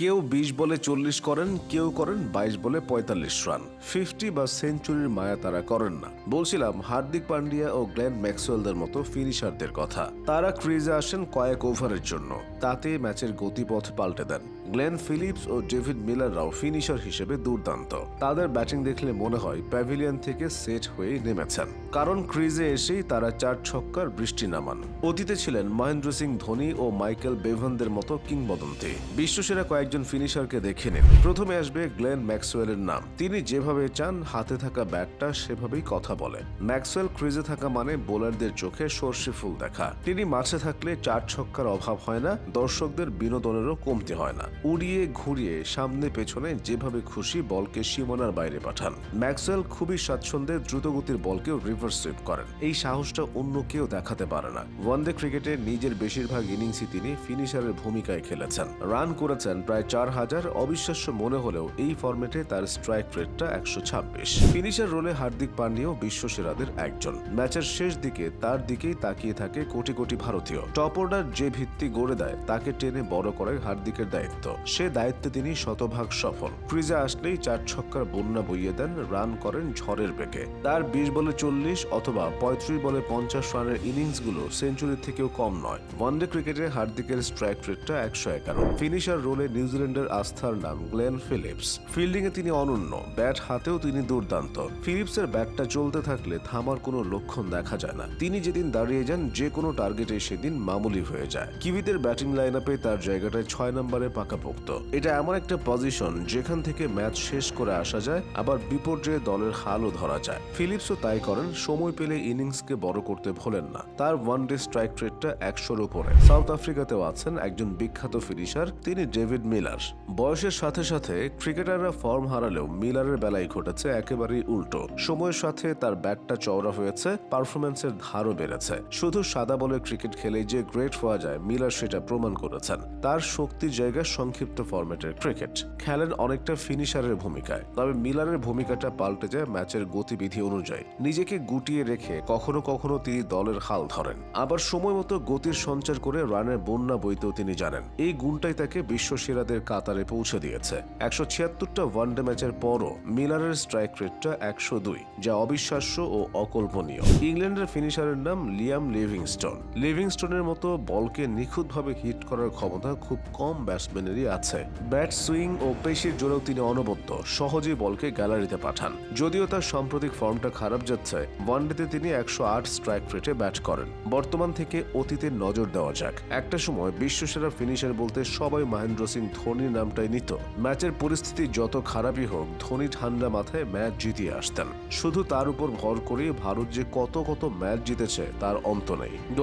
কেউ বিশ বলে চল্লিশ করেন, কেউ করেন বাইশ বলে পঁয়তাল্লিশ রান। ফিফটি বা সেঞ্চুরির মায়া তারা করেন না। বলছিলাম, হার্দিক পান্ডিয়া ও গ্লেন ম্যাক্সওয়েলদের মতো ফিনিশারদের কথা। তারা ক্রিজে আসেন কয়েক ওভারের জন্য। তাতে ম্যাচের গতিপথ পাল্টে দেন। গ্লেন ফিলিপস ও ডেভিড মিলাররাও ফিনিশার হিসেবে দুর্দান্ত। তাদের ব্যাটিং দেখলে মনে হয় প্যাভিলিয়ন থেকে সেট হয়ে নেমেছেন। কারণ ক্রিজে এসেই তারা চার ছক্কার বৃষ্টি নামান। অতীতে ছিলেন মহেন্দ্র সিং ধোনি ও মাইকেল বেভনদের মতো কিংবদন্তি। বিশ্বসেরা কয়েকজন ফিনিশারকে দেখে নিন। প্রথমে আসবে গ্লেন ম্যাক্সওয়েলের নাম। তিনি যেভাবে চান, হাতে থাকা ব্যাটটা সেভাবেই কথা বলে ম্যাক্সওয়েল ক্রিজে থাকা মানে বোলারদের চোখে সর্ষে ফুল দেখা। তিনি মাঠে থাকলে চার ছক্কার অভাব হয় না, দর্শকদের বিনোদনেরও কমতি হয় না। উড়িয়ে ঘুরিয়ে সামনে পেছনে যেভাবে খুশি বলকে সীমানার বাইরে পাঠান। ম্যাক্সওয়েল খুবই স্বাচ্ছন্দ্যে দ্রুতগতির বলকেও রিভার্স সুইপ করেন। এই সাহসটা অন্য কেউ দেখাতে পারে না। ওয়ানডে ক্রিকেটে নিজের বেশিরভাগ ইনিংসই তিনি ফিনিশারের ভূমিকায় খেলেছেন। রান করেছেন প্রায় চার হাজার অবিশ্বাস্য মনে হলেও এই ফরম্যাটে তার স্ট্রাইক রেটটা একশো ছাব্বিশ। ফিনিশার রোলে হার্দিক পান্ডিয়াও বিশ্বসেরাদের একজন। ম্যাচের শেষ দিকে তার দিকেই তাকিয়ে থাকে কোটি কোটি ভারতীয়। টপ অর্ডার যে ভিত্তি গড়ে দেয়, তাকে টেনে বড় করে হার্দিকের দায়িত্ব। সে দায়িত্বে তিনি শতভাগ সফল। ক্রিজে আসলেই চার ছক্কার বন্যা বইয়ে দেন, রান করেন ঝড়ের বেগে। তার বিশ বলে চল্লিশ অথবা পঁয়ত্রিশ বলে পঞ্চাশ রানের ইনিংসগুলো সেঞ্চুরির থেকেও কম নয়। ওয়ানডে ক্রিকেটে হার্দিকের স্ট্রাইক রেটটা একশো এগারো। ফিনিশার রোলে নিউজিল্যান্ডের আস্থার নাম গ্লেন ফিলিপস। ফিল্ডিং এ তিনি অনন্য, ব্যাট হাতেও তিনি দুর্দান্ত। ফিলিপসের ব্যাটটা চলতে থাকলে থামার কোনো লক্ষণ দেখা যায় না। তিনি যেদিন দাঁড়িয়ে যান, যে কোনো টার্গেটে সেদিন মামুলি হয়ে যায়। কিবিদের ব্যাটিং লাইন আপে তার জায়গাটায় ছয় নম্বরে পাকাপোক্ত। এটা এমন একটা পজিশন যেখান থেকে ম্যাচ শেষ করে আসা যায়, আবার বিপর্যয়ে দলের হালও ধরা যায়। ফিলিপসও তাই করেন, সময় পেলে ইনিংসকে বড় করতে ভোলেন না। তার ওয়ান ডে স্ট্রাইক রেটটা একশোর উপরে। সাউথ আফ্রিকাতেও আছেন একজন বিখ্যাত ফিনিশার, তিনি ডেভিড মিলার। বয়সের সাথে সাথে ক্রিকেটাররা ফর্ম হারালেও মিলারের বেলায় ঘটেছে একেবারেই উল্টো। সময়ের সাথে তার ব্যাটটা চওড়া হয়েছে পারফরমেন্সের ধারও বেড়েছে। শুধু সাদা বলে ক্রিকেট খেলে যে গ্রেট হওয়া যায়, মিলার সেটা প্রমাণ করেছেন। তার শক্তির জায়গা সংক্ষিপ্ত ফরম্যাটের ক্রিকেট। খেলেন অনেকটা ফিনিশারের ভূমিকায়। তবে মিলারের ভূমিকাটা পাল্টে যায় ম্যাচের গতিবিধি অনুযায়ী। নিজেকে গুটিয়ে রেখে কখনো কখনো তিনি দলের হাল ধরেন। আবার সময় গতির সঞ্চার করে রানের বন্যা বইতেও তিনি জানেন। এই গুণটাই তাকে বিশ্ব সেরাদের কাতারে পৌঁছে দিয়েছে। একশো ছিয়াত্তরটা ওয়ানডে ম্যাচের পরও মিলারের স্ট্রাইক রেটটা একশো দুই, যা অবিশ্বাস্য ও অকল্পনীয়। ইংল্যান্ডের ফিনিশারের নাম লিয়াম লিভিংস্টোন। লিভিংস্টোনের মতো বলকে নিখুঁতভাবে হিট করার ক্ষমতা খুব কম ব্যাটসম্যানেরই আছে। ব্যাট সুইং ও পেশির জোরেও তিনি অনবদ্য, সহজেই বলকে গ্যালারিতে পাঠান। যদিও তার সাম্প্রতিক ফর্মটা খারাপ যাচ্ছে, ওয়ানডেতে তিনি একশো আট স্ট্রাইক রেটে ব্যাট করেন। বর্তমান থেকে অতীতে নজর দেওয়া যাক। একটা সময় বিশ্বসেরা ফিনিশার বলতে সবাই মহেন্দ্র সিং ধোনির নামটাই নিত। ম্যাচের পরিস্থিতি যত খারাপই হোক, ধোনি ঠান্ডা মাথায় ম্যাচ জিতিয়ে আসতেন। শুধু তার উপর ভর করে ভারত যে কত কত ম্যাচ জিতেছে, তার অন্ত নেই। দু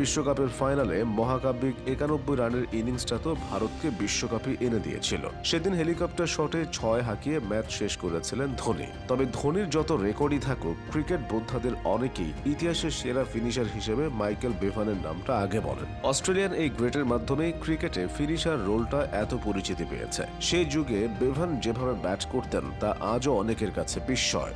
বিশ্বকাপের ফাইনালে মহাকাব্যিক একানব্বই রানের ইনিংসটা তো ভারতকে বিশ্বকাপে এনে দিয়েছিল। সেদিন হেলিকপ্টার শটে ছয় হাঁকিয়ে ম্যাচ শেষ করেছিলেন ধোনি। তবে ধোনির যত রেকর্ডই থাকুক, ক্রিকেট বোদ্ধাদের অনেকেই ইতিহাসের সেরা ফিনিশার হিসেবে মাইকেল বেভানের নামটা আগে বলেন। অস্ট্রেলিয়ান এই গ্রেটের মাধ্যমে ক্রিকেটে ফিনিশার রোলটা এত পরিচিতি পেয়েছে। সেই যুগে বেভান যেভাবে ব্যাট করতেন, তা আজও অনেকের কাছে বিস্ময়।